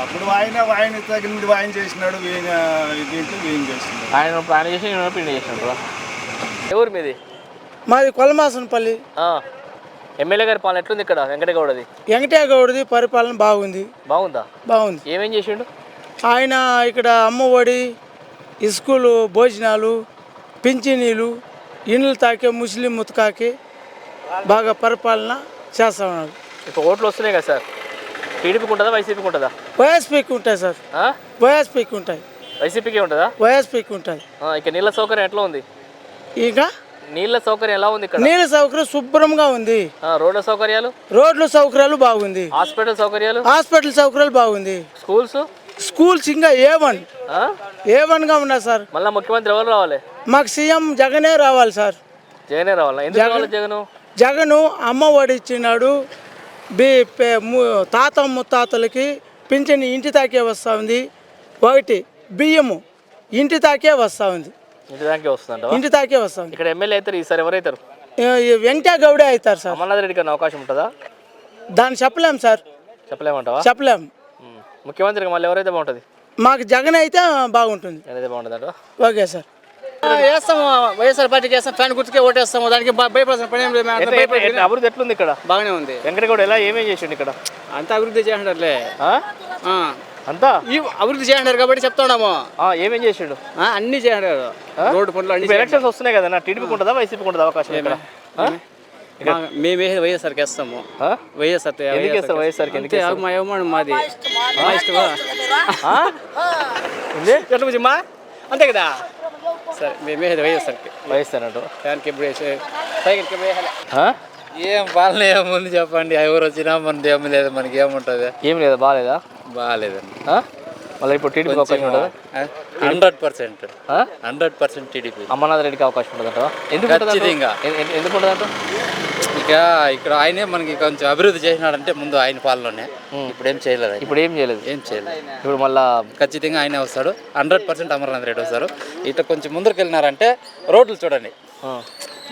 [SPEAKER 14] అప్పుడు ఆయన ఆయన తగినది ఆయన చేసినాడు ఈయన దీంట్లో ఈయన చేసినాడు
[SPEAKER 2] ఆయన ఉన్నప్పుడు ఆయన చేసి ఈయన ఉన్నప్పుడు ఈయన ఎవరు మీది?
[SPEAKER 12] మాది కొలమాసనపల్లి.
[SPEAKER 2] ఆ. ఎమ్మెల్యే గారి పాలన ఎట్లుంది ఇక్కడ? వెంకటగౌడది
[SPEAKER 12] వెంకటేగౌడది పరిపాలన బాగుంది.
[SPEAKER 2] బాగుందా?
[SPEAKER 12] బాగుంది.
[SPEAKER 2] ఏమేం చేసిండు?
[SPEAKER 12] ఆయన ఇక్కడ అమ్మఒడి స్కూలు భోజనాలు పింఛనీలు ఇండ్లు తాకే ముస్లిం ముతకాకి బాగా పరిపాలన చేస్తా ఉన్నాడు
[SPEAKER 2] ఇప్పుడు ఓట్లు వస్తున్నాయి కదా సార్. టీడీపీకి ఉంటుందా వైసీపీకి ఉంటుందా?
[SPEAKER 12] వైఎస్పీకి ఉంటాయి సార్.
[SPEAKER 2] ఆ?
[SPEAKER 12] వైఎస్పీకి ఉంటాయి.
[SPEAKER 2] వైసీపీకి ఉంటుందా?
[SPEAKER 12] వైఎస్పీకి ఉంటాయి.
[SPEAKER 2] ఆ, ఇక్కడ నీళ్ళ సౌకర్యం ఎట్లా ఉంది?
[SPEAKER 12] ఇంకా
[SPEAKER 2] నీళ్ళ సౌకర్యం ఎలా ఉంది ఇక్కడ?
[SPEAKER 12] నీళ్ళ సౌకర్యం శుభ్రంగా ఉంది.
[SPEAKER 2] రోడ్ల సౌకర్యాలు?
[SPEAKER 12] రోడ్లు సౌకర్యాలు బాగుంది.
[SPEAKER 2] హాస్పిటల్ సౌకర్యాలు?
[SPEAKER 12] హాస్పిటల్ సౌకర్యాలు బాగుంది.
[SPEAKER 2] స్కూల్స్?
[SPEAKER 12] స్కూల్స్ ఇంకా ఏ వన్? ఏ వన్గా ఉన్నాయి సార్.
[SPEAKER 2] మళ్ళా ముఖ్యమంత్రి ఎవరు రావాలి?
[SPEAKER 12] మాకు సీఎం జగనే రావాలి సార్.
[SPEAKER 2] జగనే రావాలా? ఎందుకు రావాలి జగను?
[SPEAKER 12] జగను అమ్మ ఒడి ఇచ్చినాడు బి తాత ముత్తాతలకి పింఛన్ ఇంటి తాకే వస్తూ ఉంది. ఒకటి బియ్యము ఇంటి తాకే వస్తూ ఉంది.
[SPEAKER 2] ఇంటి దానికే వస్తుందంట
[SPEAKER 12] ఇంటి తాకే వస్తూ ఉంది
[SPEAKER 2] ఇక్కడ ఎమ్మెల్యే అవుతారు ఈసారి ఎవరైతారు?
[SPEAKER 12] వెంకటా గౌడే అవుతారు సార్.
[SPEAKER 2] అమర్నాథ్ రెడ్డికి అన్న అవకాశం ఉంటుందా?
[SPEAKER 12] దాన్ని చెప్పలేం సార్.
[SPEAKER 2] చెప్పలేమంటావా?
[SPEAKER 12] చెప్పలేం.
[SPEAKER 2] ముఖ్యమంత్రికి మళ్ళీ ఎవరైతే బాగుంటుంది?
[SPEAKER 12] మాకు జగన్ అయితే బాగుంటుంది.
[SPEAKER 2] ఏదైతే బాగుంటుందంట?
[SPEAKER 12] Okay sir.
[SPEAKER 15] వేస్తాము వైఎస్ఆర్ పార్టీకి వేస్తాం ఫ్యాన్ గుర్తుకే ఓటేస్తాము. దానికి భయపడాల్సిన పని ఏం లేదు
[SPEAKER 2] ఎట్లా- ఎట్లా- అభివృద్ధి ఎట్లుంది ఇక్కడ?
[SPEAKER 15] బాగానే ఉంది.
[SPEAKER 2] వెంకటగౌడ ఎలా ఏమేం చేసిండు ఇక్కడ?
[SPEAKER 15] అంతా అభివృద్ధి చేసినారులే
[SPEAKER 2] ఆ? అంతా?
[SPEAKER 15] ఈ అభివృద్ధి చేసినారు కాబట్టి చెప్తున్నాము.
[SPEAKER 2] ఆ, ఏమేం చేసిండు?
[SPEAKER 15] ఆ, అన్ని చేసినారు రోడ్డు పనులు అన్ని
[SPEAKER 2] ఎలక్షన్స్ వస్తున్నాయి కదా నా టీడీపీకి ఉంటుందా వైసీపీకి ఉంటుందా అవకాశం ఇక్కడ?
[SPEAKER 15] మేము వేసేది వైఎస్ఆర్కి వేస్తాము.
[SPEAKER 2] ఆ?
[SPEAKER 15] వైఎస్ఆర్
[SPEAKER 2] ఎందుకు వేస్తారు వైఎస్ఆర్కి? ఎందుకు
[SPEAKER 15] అంతే మా ఏమో మాది. మా ఇష్టమా? ఎట్లా బుజ్జిమ్మా అంతే కదా? సరే మేము వేసేది వైఎస్ఆర్కి
[SPEAKER 2] వైఎస్ఆర్ అంటూ
[SPEAKER 15] ఫ్యాన్కి ఎప్పుడు వేసే సైకిల్కి వేయాలి?
[SPEAKER 13] ఏం పాలన ఏముంది చెప్పండి? ఎవరు వచ్చినా మనది ఏమి లేదు మనకి ఏముంటుంది?
[SPEAKER 2] ఏం లేదా? బాగాలేదా
[SPEAKER 13] బాగాలేదండి?
[SPEAKER 2] మళ్ళీ ఇప్పుడు టీడీపీకి అవకాశం ఉంటుందా?
[SPEAKER 13] Hundred percent? Hundred percent TDP.
[SPEAKER 2] Amarnath రెడ్డికి అవకాశం ఉంటుందంట ఎందుకు?
[SPEAKER 13] ఖచ్చితంగా.
[SPEAKER 2] ఎందుకు ఉంటుందంట
[SPEAKER 13] ఇక ఇక్కడ ఆయనే మనకి కొంచెం అభివృద్ధి చేసినాడంటే ముందు ఆయన పాలనలోనే. ఇప్పుడు ఏం చేయలేదు.
[SPEAKER 2] ఇప్పుడు ఏం చేయలేదు.
[SPEAKER 13] ఏం చేయలేదు.
[SPEAKER 2] ఇప్పుడు మళ్ళా
[SPEAKER 13] ఖచ్చితంగా ఆయనే వస్తాడు. హండ్రెడ్ పర్సెంట్ అమర్నాథ్ రెడ్డి వస్తారు ఇట్లా కొంచెం ముందరికి వెళ్ళినారంటే రోడ్లు చూడండి.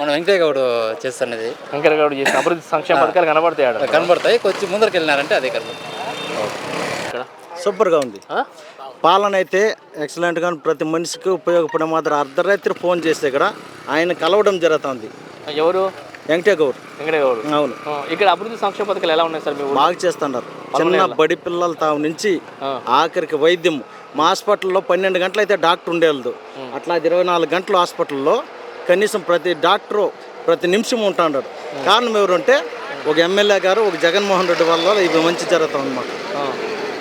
[SPEAKER 13] మనం వెంకయ్యగౌడ్ చేస్తున్నది.
[SPEAKER 2] వెంకటగౌడ చేసిన అభివృద్ధి సంక్షేమ పథకాలు కనబడతాయి ఆడ.
[SPEAKER 13] కనబడతాయి కొంచెం ముందరికి వెళ్ళినారంటే అదే కనబడుతుంది
[SPEAKER 2] ఇక్కడ?
[SPEAKER 12] సూపర్గా ఉంది.
[SPEAKER 2] ఆ?
[SPEAKER 12] పాలన అయితే ఎక్సలెంట్గా ప్రతి మనిషికి ఉపయోగపడే మాత్రం అర్ధరాత్రి ఫోన్ చేస్తే ఇక్కడ ఆయన కలవడం జరుగుతుంది.
[SPEAKER 2] ఎవరు?
[SPEAKER 12] వెంకటేగౌడ్.
[SPEAKER 2] వెంకటగౌడ్.
[SPEAKER 12] అవును.
[SPEAKER 2] ఆ, ఇక్కడ అభివృద్ధి సంక్షేమ పథకాలు ఎలా ఉన్నాయి సార్ మీ ఊళ్ళో?
[SPEAKER 12] బాగా చేస్తున్నారు. చిన్న బడి పిల్లల తావు నుంచి ఆఖరికి వైద్యం. మా హాస్పిటల్లో పన్నెండు గంటలు అయితే డాక్టర్ ఉండేది అట్లా ఇరవై నాలుగు గంటలు హాస్పిటల్లో కనీసం ప్రతి డాక్టరు
[SPEAKER 16] ప్రతి నిమిషం ఉంటాడు కారణం ఎవరంటే ఒక ఎమ్మెల్యే గారు ఒక జగన్మోహన్ రెడ్డి వల్ల ఇవి మంచి జరుగుతాం అన్నమాట
[SPEAKER 2] ఆ.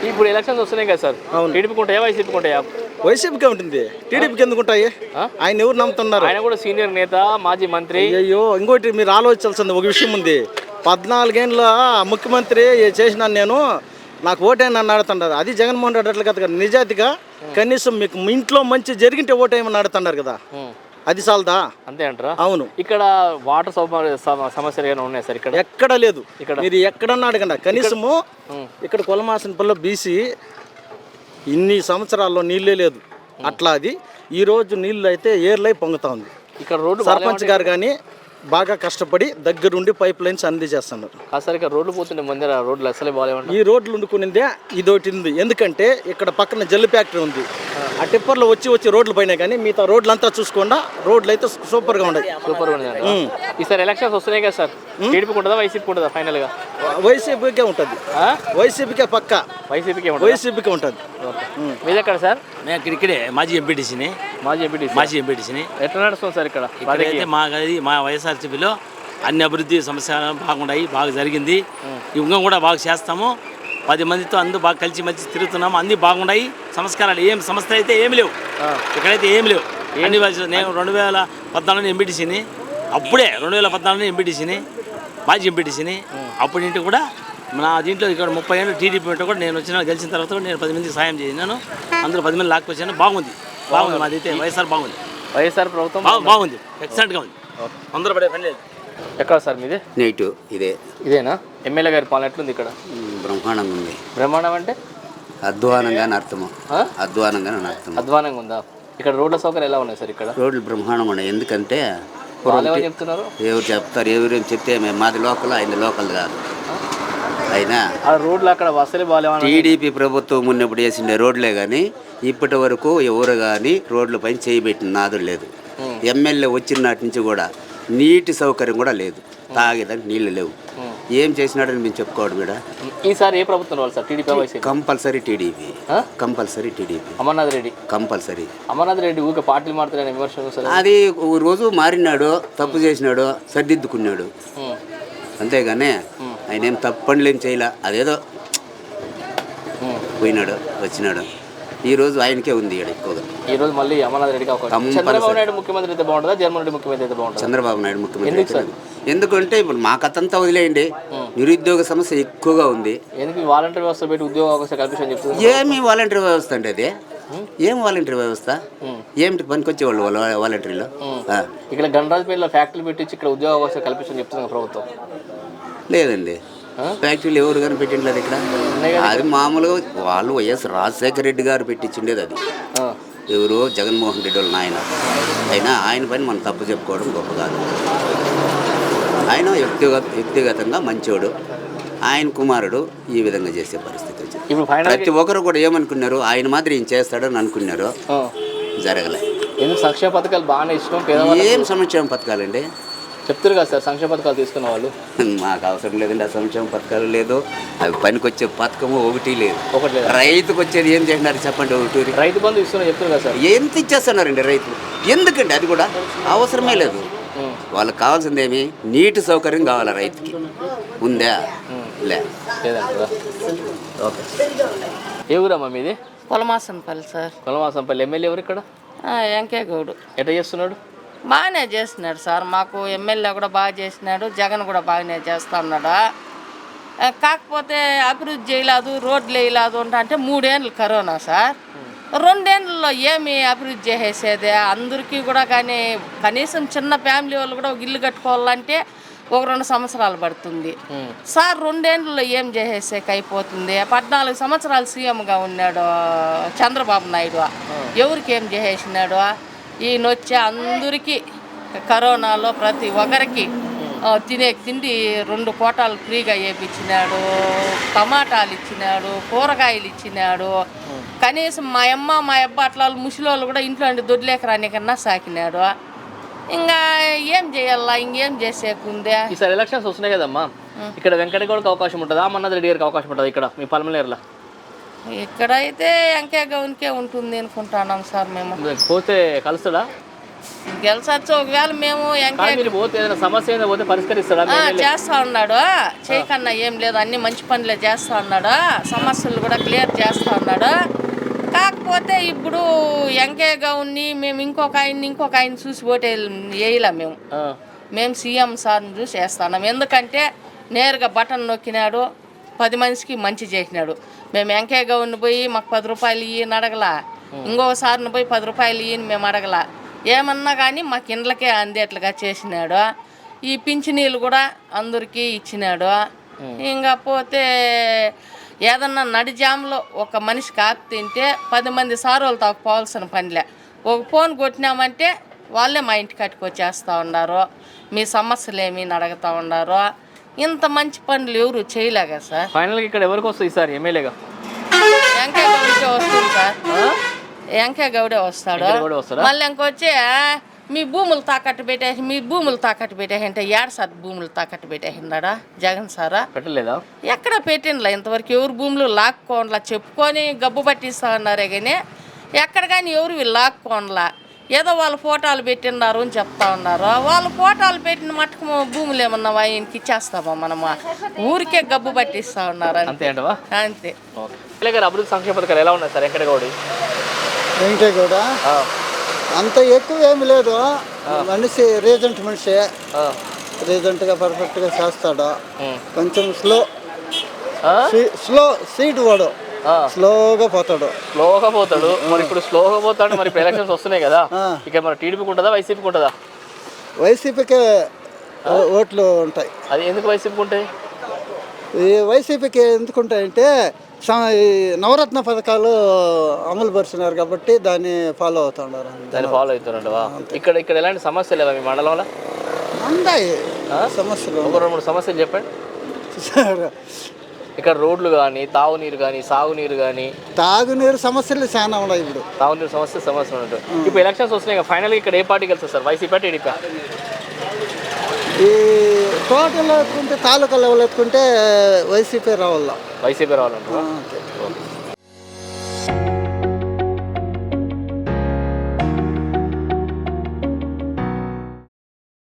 [SPEAKER 2] ఇప్పుడు ఎలక్షన్స్ వస్తున్నాయి కదా సార్.
[SPEAKER 16] అవును.
[SPEAKER 2] టీడీపీకి ఉంటాయా వైసీపీకి ఉంటాయా?
[SPEAKER 16] వైసీపీకే ఉంటుంది. టీడీపీకి ఎందుకు ఉంటాయి? ఆయన ఎవరు నమ్ముతున్నారు?
[SPEAKER 2] ఆయన కూడా సీనియర్ నేత మాజీ మంత్రి.
[SPEAKER 16] అయ్యో ఇంకోటి మీరు ఆలోచించాల్సింది ఒక విషయం ఉంది. పద్నాలుగేళ్ళ ముఖ్యమంత్రి చేసినాను నేను నాకు ఓటేయని నన్ను అడుగుతున్నారు. అది జగన్మోహన్ రెడ్డి అట్లా కదా నిజాయితీగా కనీసం మీకు ఇంట్లో మంచి జరిగింటే ఓటేయమని అడుగుతున్నారు కదా. అది చాలదా?
[SPEAKER 2] అంతే అంటారా?
[SPEAKER 16] అవును.
[SPEAKER 2] ఇక్కడ వాటర్ సమస్యలు ఏమైనా ఉన్నాయి సార్ ఇక్కడ?
[SPEAKER 16] ఎక్కడ లేదు.
[SPEAKER 2] ఇక్కడ?
[SPEAKER 16] మీరు ఎక్కడన్నా అడగండి. కనీసము ఇక్కడ కొలమాసిన పల్లె బీసీ ఇన్ని సంవత్సరాల్లో నీళ్ళే లేదు. అట్లా అది. ఈ రోజు నీళ్ళు అయితే ఏర్లై పొంగుతా ఉంది.
[SPEAKER 2] ఇక్కడ రోడ్డు
[SPEAKER 16] సర్పంచ్ గారు కానీ బాగా కష్టపడి దగ్గరుండి పైప్ లైన్స్ అందజేస్తున్నారు.
[SPEAKER 2] ఇక్కడ రోడ్లు పోతుండే ముందర రోడ్లు అసలే బాగాలేమంట
[SPEAKER 16] ఈ రోడ్లు వండుకునిందే ఇదొకటి ఉంది. ఎందుకంటే ఇక్కడ పక్కన జల్లు ఫ్యాక్టరీ ఉంది. ఆ టిప్పర్లో వచ్చి వచ్చి రోడ్లు పైన కానీ మిగతా రోడ్లు అంతా చూసుకోకుండా రోడ్లు అయితే సూపర్గా ఉన్నాయి.
[SPEAKER 2] సూపర్ ఉంది ఈసారి ఎలక్షన్స్ వస్తున్నాయి కదా సార్. టీడీపీకి ఉంటుందా వైసీపీకి ఉంటుందా ఫైనల్గా
[SPEAKER 16] వైసీపీకే ఉంటుంది.
[SPEAKER 2] ఆ?
[SPEAKER 16] వైసీపీకే పక్క.
[SPEAKER 2] వైసీపీకి ఉంటుంది?
[SPEAKER 16] వైసీపీకే ఉంటుంది.
[SPEAKER 2] మీది ఎక్కడ సార్?
[SPEAKER 17] మేము ఇక్కడ ఇక్కడే మాజీ ఎంపీటీసీని.
[SPEAKER 2] మాజీ ఎంపీటీ
[SPEAKER 17] మాజీ ఎంపీటీసీని.
[SPEAKER 2] ఎట్లా నడుస్తుంది సార్ ఇక్కడ?
[SPEAKER 17] ఇక్కడైతే మా గది మా వైఎస్ఆర్సీపీలో అన్ని అభివృద్ధి సమస్యలు బాగున్నాయి బాగా జరిగింది. ఇంకా కూడా బాగా చేస్తాము. పది మందితో అందరూ బాగా కలిసి మలిసి తిరుగుతున్నాము. అన్నీ బాగున్నాయి. సంస్కారాలు ఏం సంస్థ అయితే ఏమి లేవు. ఇక్కడైతే ఏమి లేవు. అన్ని నేను రెండు వేల పద్నాలుగులో ఎంపీటీసీని అప్పుడే రెండు వేల పద్నాలుగులో ఎంపీటీసీని మాజీ ఎంపీటీసీని అప్పుడు ఇంటి కూడా నా దీంట్లో ఇక్కడ ముప్పై ఏళ్ళు టీడీపీ ఉంటే కూడా నేను వచ్చిన గెలిచిన తర్వాత కూడా నేను పది మందికి సాయం చేసినాను. అందరూ పది మంది లాక్కొచ్చాను. బాగుంది. బాగుంది మాదైతే వైఎస్ఆర్ బాగుంది.
[SPEAKER 2] వైఎస్ఆర్ ప్రభుత్వం
[SPEAKER 17] బాగు- బాగుంది? ఎక్సలెంట్గా ఉంది. అందరూ పడే పని లేదు.
[SPEAKER 2] ఎక్కడ సార్ మీది?
[SPEAKER 18] నెగిటివ్ ఇదే.
[SPEAKER 2] ఇదేనా? ఎమ్మెల్యే గారి పాలన ఎట్లుంది ఇక్కడ?
[SPEAKER 18] బ్రహ్మాండంగా ఉంది.
[SPEAKER 2] బ్రహ్మాండం అంటే?
[SPEAKER 18] అధ్వానంగా అని అర్థము? అధ్వానంగా అర్థం
[SPEAKER 2] అధ్వానంగా ఉందా? ఇక్కడ రోడ్ల సౌకర్యం ఎలా ఉన్నాయి సార్ ఇక్కడ?
[SPEAKER 18] రోడ్లు బ్రహ్మాండంగా ఉన్నాయి. ఎందుకంటే
[SPEAKER 2] చెప్తున్నారు?
[SPEAKER 18] ఎవరు చెప్తారు? ఎవరేం చెప్తే మేము మాది లోకల్ ఆయన లోకల్ కాదు. అయినా
[SPEAKER 2] ఆ రోడ్లు అక్కడ అసలే బాగాలేమని
[SPEAKER 18] టీడీపీ ప్రభుత్వం ఉన్నప్పుడు వేసిండే రోడ్లే కానీ ఇప్పటి వరకు ఎవరు కానీ రోడ్ల పైన చేయబెట్టిన నాదు లేదు. ఎమ్మెల్యే వచ్చిన నాటి నుంచి కూడా నీటి సౌకర్యం కూడా లేదు. తాగేదానికి నీళ్ళు లేవు. ఏం చేసినాడని మేము చెప్పుకోవడం కూడా
[SPEAKER 2] ఈసారి ఏ ప్రభుత్వం వాళ్ళు sir? TDP
[SPEAKER 18] compulsory TDP? Compulsory TDP.
[SPEAKER 2] Amarnath Reddy.
[SPEAKER 18] Compulsory.
[SPEAKER 2] Amarnath Reddy ఊకే పార్టీలు మారుతారని విమర్శలు సార్
[SPEAKER 18] అది రోజు మారినాడు తప్పు చేసినాడు సర్దిద్దుకున్నాడు. అంతేగాని ఆయన ఏం తప్పు పనులు ఏం చేయలే. అదేదో పోయినాడు వచ్చినాడు. ఈ రోజు ఆయనకే ఉంది ఈడ ఎక్కువగా.
[SPEAKER 2] ఈ రోజు మళ్ళీ అమర్నాథ్ రెడ్డికి అవకాశం. చంద్రబాబు నాయుడు ముఖ్యమంత్రి అయితే బాగుంటుందా? జగన్మోహన్ రెడ్డి ముఖ్యమంత్రి అయితే బాగుంటుందా?
[SPEAKER 18] చంద్రబాబు నాయుడు ముఖ్యమంత్రి
[SPEAKER 2] ఎందుకు సార్?
[SPEAKER 18] అయితే ఎందుకంటే ఇప్పుడు మా కథంతా వదిలేయండి. నిరుద్యోగ సమస్య ఎక్కువగా ఉంది.
[SPEAKER 2] ఎందుకు ఈ వాలంటీర్ వ్యవస్థ పెట్టి ఉద్యోగ అవకాశం కల్పించని చెప్తుంది
[SPEAKER 18] ఏమి వాలంటీర్ వ్యవస్థ అంటే అది? ఏం వాలంటీర్ వ్యవస్థ? ఏమిటి పనికొచ్చేవాళ్ళు వాళ్ళ వాలంటీర్లు? ఆ.
[SPEAKER 2] ఇక్కడ గణరాజ్పేటలో ఫ్యాక్టరీ పెట్టించి ఇక్కడ ఉద్యోగ అవకాశం కల్పించని చెప్తుంది ప్రభుత్వం.
[SPEAKER 18] లేదండి. ఫ్యాక్టరీలు ఎవరు కానీ పెట్టిండలేదు ఇక్కడ అది మామూలుగా వాళ్ళు వైఎస్ రాజశేఖర రెడ్డి గారు పెట్టించిండేది అది. ఎవరు జగన్మోహన్ రెడ్డి వాళ్ళ నాయన. అయినా ఆయన పని మనం తప్పు చెప్పుకోవడం గొప్ప కాదు. ఆయన వ్యక్తిగత వ్యక్తిగతంగా మంచోడు. ఆయన కుమారుడు ఈ విధంగా చేసే పరిస్థితి వచ్చింది. ప్రతి ఒక్కరు కూడా ఏమనుకున్నారు? ఆయన మాదిరి ఈయన చేస్తాడని అనుకున్నారు. జరగలే.
[SPEAKER 2] ఎందుకు సంక్షేమ పథకాలు బాగానే ఇష్టం
[SPEAKER 18] ఏం సంక్షేమ పథకాలండి?
[SPEAKER 2] చెప్తారు కదా సార్ సంక్షేమ పథకాలు తీసుకున్న వాళ్ళు.
[SPEAKER 18] మాకు అవసరం లేదండి ఆ సంక్షేమ పథకాలు లేదు. అవి పనికొచ్చే పథకము ఒకటి లేదు.
[SPEAKER 2] ఒకటి లేదు?
[SPEAKER 18] రైతుకు వచ్చేది ఏం చేసినారు చెప్పండి ఒకటి
[SPEAKER 2] రైతు బంధు ఇస్తున్నా చెప్తారు కదా సార్.
[SPEAKER 18] ఎంత ఇచ్చేస్తున్నారండి రైతులు? ఎందుకండి అది కూడా? అవసరమే లేదు. వాళ్ళకి కావాల్సింది ఏమి? నీటి సౌకర్యం కావాలి రైతుకి? ఉందా? లే.
[SPEAKER 2] ఓకే. ఏ ఊరమ్మా మీది?
[SPEAKER 19] పొలమాసంపల్లి సార్.
[SPEAKER 2] కొలమాసంపల్లి ఎమ్మెల్యే ఎవరు ఇక్కడ?
[SPEAKER 19] వెంకే గౌడు.
[SPEAKER 2] ఎట్లా చేస్తున్నాడు?
[SPEAKER 19] బాగానే చేస్తున్నాడు సార్. మాకు ఎమ్మెల్యే కూడా బాగా చేసినాడు జగన్ కూడా బాగానే చేస్తా ఉన్నాడు. కాకపోతే అభివృద్ధి చేయలేదు రోడ్లు వేయలేదు అంటే అంటే మూడేళ్ళు కరోనా సార్. రెండేళ్ళలో ఏమి అభివృద్ధి చేసేది? అందరికీ కూడా కానీ కనీసం చిన్న ఫ్యామిలీ వాళ్ళు కూడా ఒక ఇల్లు కట్టుకోవాలంటే ఒక రెండు సంవత్సరాలు పడుతుంది. సార్ రెండేళ్ళలో ఏం చేసేసాక అయిపోతుంది? పద్నాలుగు సంవత్సరాలు సీఎంగా ఉన్నాడు చంద్రబాబు నాయుడు. ఎవరికి ఏం చేసేసినాడు? ఈయన వచ్చి అందరికీ కరోనాలో ప్రతి ఒక్కరికి తినే తిండి రెండు కోటాలు ఫ్రీగా వేయించినాడు టమాటాలు ఇచ్చినాడు కూరగాయలు ఇచ్చినాడు. కనీసం మా అమ్మ మా అబ్బ అట్లా వాళ్ళు ముసలోళ్ళు కూడా ఇంట్లో దొడ్లేక రానికన్నా సాకినాడు. ఇంకా ఏం చేయాలా? ఇంకేం చేసేకుందే
[SPEAKER 2] ఈసారి ఎలక్షన్స్ వస్తున్నాయి కదమ్మా. ఇక్కడ వెంకటగౌడకి అవకాశం ఉంటుందా? అమర్నాథ్ రెడ్డి గారికి అవకాశం ఉంటుందా ఇక్కడ మీ పల్మనేరులో?
[SPEAKER 19] ఇక్కడైతే ఎంకే గౌన్కే ఉంటుంది అనుకుంటున్నాం సార్ మేము.
[SPEAKER 2] పోతే కలుస్తుందా
[SPEAKER 19] గెలిచచ్చు. ఒకవేళ మేము ఎంకే
[SPEAKER 2] మీరు పోతే ఏదైనా సమస్య ఏదైనా పోతే పరిష్కరిస్తాడా?
[SPEAKER 19] చేస్తా ఉన్నాడు. చేయకన్నా ఏం లేదు. అన్ని మంచి పనులే చేస్తా ఉన్నాడు. సమస్యలు కూడా క్లియర్ చేస్తా ఉన్నాడు. కాకపోతే ఇప్పుడు ఎంకే గౌన్ని మేము ఇంకొక ఆయన్ని ఇంకొక ఆయన చూసి ఓటే వేయలేం మేము. మేము సీఎం సార్ని చూసి వేస్తున్నాం ఎందుకంటే నేరుగా బటన్ నొక్కినాడు. పది మనిషికి మంచి చేసినాడు. మేము వెంకయ్య గౌడ్ని పోయి మాకు పది రూపాయలు ఇయ్యని అడగలా. ఇంకోసారిని పోయి పది రూపాయలు ఇయ్యని మేము అడగలా. ఏమన్నా కానీ మాకు ఇండ్లకే అందేట్లుగా చేసినాడు. ఈ పింఛనీళ్ళు కూడా అందరికీ ఇచ్చినాడు. ఇంకా పోతే ఏదన్నా నడిజాములో ఒక మనిషి కాపు తింటే పది మంది సారోలు తాకు పోవాల్సిన పనిలే ఒక ఫోన్ కొట్టినామంటే వాళ్ళే మా ఇంటికి కట్టుకొచ్చేస్తూ ఉన్నారు. మీ సమస్యలు ఏమి అడుగుతూ ఉన్నారు. ఇంత మంచి పనులు ఎవరు చేయలేగా సార్?
[SPEAKER 2] ఫైనల్గా ఇక్కడ ఎవరికి వస్తుంది ఈసారి ఎమ్మెల్యేగా?
[SPEAKER 19] వెంకయ్య గౌడే వస్తుంది సార్. వెంకయ్య గౌడే వస్తాడు.
[SPEAKER 2] వస్తాడా?
[SPEAKER 19] మళ్ళీ ఇంకొచ్చి మీ భూములు తాకట్టు పెట్టేసి మీ భూములు తాకట్టు పెట్టేసి అంటే ఏడు సార్ భూములు తాకట్టు పెట్టేసినాడా జగన్ సారా?
[SPEAKER 2] పెట్టలేదా?
[SPEAKER 19] ఎక్కడ పెట్టినలా ఇంతవరకు? ఎవరు భూములు లాక్కోండ్లా? చెప్పుకొని గబ్బు పట్టిస్తా ఉన్నారే కానీ ఎక్కడ కానీ ఎవరు వీళ్ళు లాక్కోండ్లా? ఏదో వాళ్ళ ఫోటోలు పెట్టిన్నారు అని చెప్తా ఉన్నారు. వాళ్ళ ఫోటోలు పెట్టిన మట్టుకు భూములు ఏమన్నా ఆయనకి ఇచ్చేస్తామా మనము? ఊరికే గబ్బు పట్టిస్తా ఉన్నారు అంతే.
[SPEAKER 2] అంతే అంటవా?
[SPEAKER 19] అంతే.
[SPEAKER 2] ఓకే. ఎమ్మెల్యే గారు అభివృద్ధి సంక్షేమ పథకాలు ఎలా ఉన్నాయి సార్? వెంకటగౌడి
[SPEAKER 20] వెంకటగౌడ అంత ఎక్కువ ఏమి లేదు. మనిషి రీజెంట్ మనిషి. రీజెంట్గా పర్ఫెక్ట్గా చేస్తాడు. కొంచెం స్లో. స్లో సీడ్ వాడు. స్లోగా పోతాడు.
[SPEAKER 2] స్లోగా పోతాడు. మరి ఇప్పుడు స్లోగా పోతాడు మరి ఇప్పుడు ఎలక్షన్స్ వస్తున్నాయి కదా. ఇక మరి టీడీపీకి ఉంటుందా వైసీపీకి ఉంటుందా?
[SPEAKER 20] వైసీపీకే ఓట్లు ఉంటాయి.
[SPEAKER 2] అది ఎందుకు వైసీపీకి ఉంటాయి?
[SPEAKER 20] ఈ వైసీపీకి ఎందుకుంటాయంటే స- ఈ నవరత్న పథకాలు అమలు పరిచినారు కాబట్టి దాన్ని ఫాలో అవుతున్నారు
[SPEAKER 2] దాన్ని ఫాలో అవుతున్నట్టువా ఇక్కడ ఇక్కడ ఎలాంటి సమస్యలు లేవా మీ మండలంలో?
[SPEAKER 20] ఉన్నాయి సమస్యలు
[SPEAKER 2] ఒక రెండు మూడు సమస్యలు చెప్పండి. ఇక్కడ రోడ్లు కానీ తాగునీరు కానీ సాగునీరు కానీ
[SPEAKER 20] తాగునీరు సమస్యలు చాలా ఉన్నాయి ఇప్పుడు.
[SPEAKER 2] తాగునీరు సమస్య సమస్య ఉన్నట్టు. ఇప్పుడు ఎలక్షన్స్ వస్తున్నాయి కదా ఫైనల్గా ఇక్కడ ఏ పార్టీ గెలుస్తుంది సార్? వైసీపీ టీడీపీ
[SPEAKER 20] ఈ టోటల్ ఎత్తుకుంటే తాలూకా లెవెల్ ఎత్తుకుంటే వైసీపీ రావాల?
[SPEAKER 2] వైసీపీ. ఓకే.